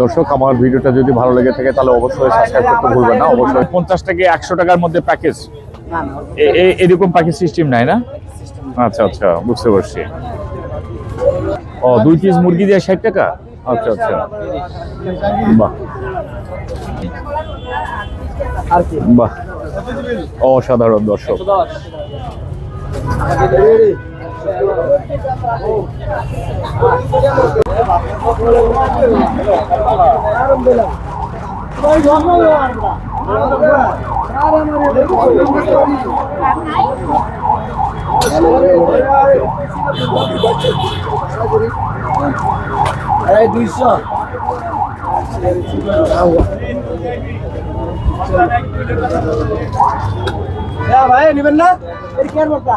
দর্শক, আমার ভিডিওটা যদি ভালো লেগে থাকে, তাহলে অবশ্যই সাবস্ক্রাইব করতে ভুলবেন না। অবশ্যই পঞ্চাশ থেকে একশো টাকার মধ্যে প্যাকেজ এরকম প্যাকেজ সিস্টেম নাই না? আচ্ছা আচ্ছা বুঝতে পারছি। ও, দুই পিস মুরগি দিয়ে ষাট টাকা? আচ্ছা আচ্ছা। বাহ। বাহ। অসাধারণ দর্শক। দুইশো ভাই নিবেন না এটা কেন বলতা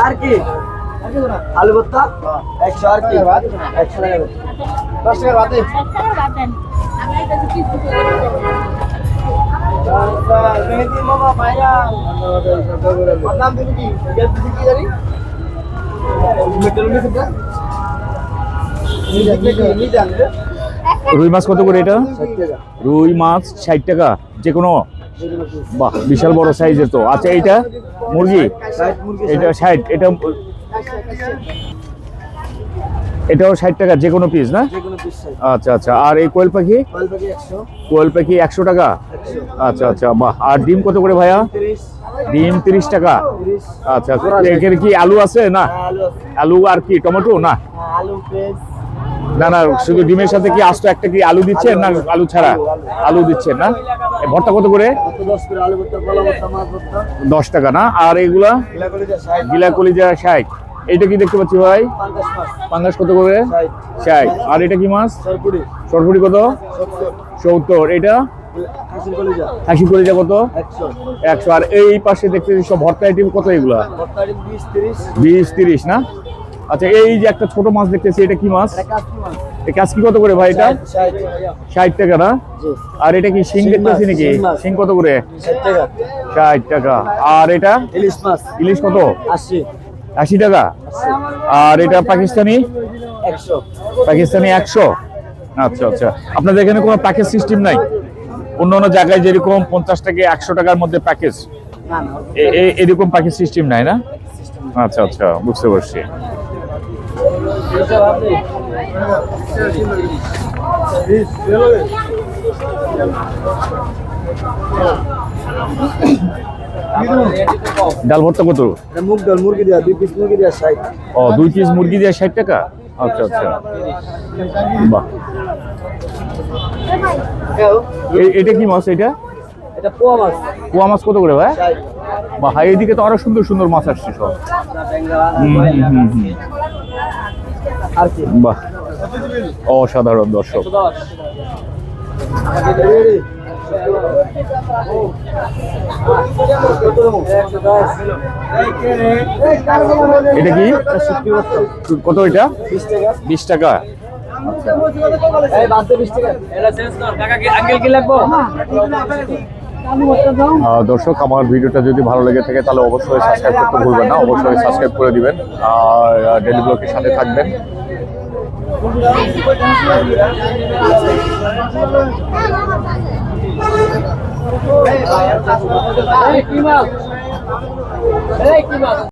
আর কি? আলু ভর্তা? একশো আর কি? একশো টাকা দশ ভাতে? রুই মাছ কত করে এটা? রুই মাছ ষাট টাকা যে কোনো বাহ বিশাল বড় সাইজের তো। আচ্ছা এইটা মুরগি? এটা ষাট এটা এটাও ষাট টাকা যে কোনো পিস না? আচ্ছা আচ্ছা আর এই কোয়েল পাখি? কয়েল পাখি একশো। টাকা? আচ্ছা আচ্ছা বাহ আর ডিম কত করে ভাইয়া? ডিম তিরিশ টাকা। তিরিশ। আচ্ছা এখানে কি আলু আছে না? আলু আর কি টমেটো না? হ্যাঁ, না না শুধু ডিমের সাথে কি আস্ত একটা কি আলু দিচ্ছেন না আলু ছাড়া? আলু দিচ্ছেন না? ভর্তা কত করে? দশ টাকা না? আর এগুলা? গিলা কলিজা ষাট। এইটা কি দেখতে পাচ্ছি ভাই? পাঙ্গাস কত করে? ষাট। আর এটা কি মাছ? সরপুরি কত? সত্তর। এটা? খাসি কলিজা কত? একশো। আর এই পাশে দেখতে সব ভর্তা আইটেম কত এগুলা? বিশ তিরিশ না? আচ্ছা এই যে একটা ছোট মাছ দেখতেছি এটা কি মাছ? এটা কাশি মাছ। এই কাজ কি কত করে ভাই এটা? ষাট টাকা। না? আর এটা কি শিং দেখতেছি নাকি? শিং কত করে? ষাট টাকা। আর এটা? ইলিশ মাছ। ইলিশ কত? আশি। টাকা। আর এটা পাকিস্তানি? একশো। পাকিস্তানি একশো? আচ্ছা আচ্ছা। আপনাদের এখানে কোনো প্যাকেজ সিস্টেম নাই? অন্য অন্য জায়গায় যেরকম পঞ্চাশ থেকে একশো টাকার মধ্যে প্যাকেজ না না। এরকম প্যাকেজ সিস্টেম নাই না? আচ্ছা আচ্ছা। বুঝতে পারছি। ডাল ভর্তা কত? মুগ ডাল মুরগি দেওয়া দুই পিস মুরগি দেওয়া ষাট। ও দুই পিস মুরগি দিয়ে ষাট টাকা? আচ্ছা আচ্ছা। বাহ। এটা কি মাছ এটা? এটা পোয়া মাছ। কত করে ভাই? বা এদিকে তো আরও সুন্দর সুন্দর মাছ আসছে সব। বাহ অসাধারণ দর্শক। এটা কি? কত এটা? বিশ টাকা। দর্শক আমার ভিডিওটা যদি ভালো লেগে থাকে তাহলে অবশ্যই সাবস্ক্রাইব করতে ভুলবেন না অবশ্যই সাবস্ক্রাইব করে দিবেন। আর ডেলি ব্লগের সাথে থাকবেন। কি মাছ কি মাছ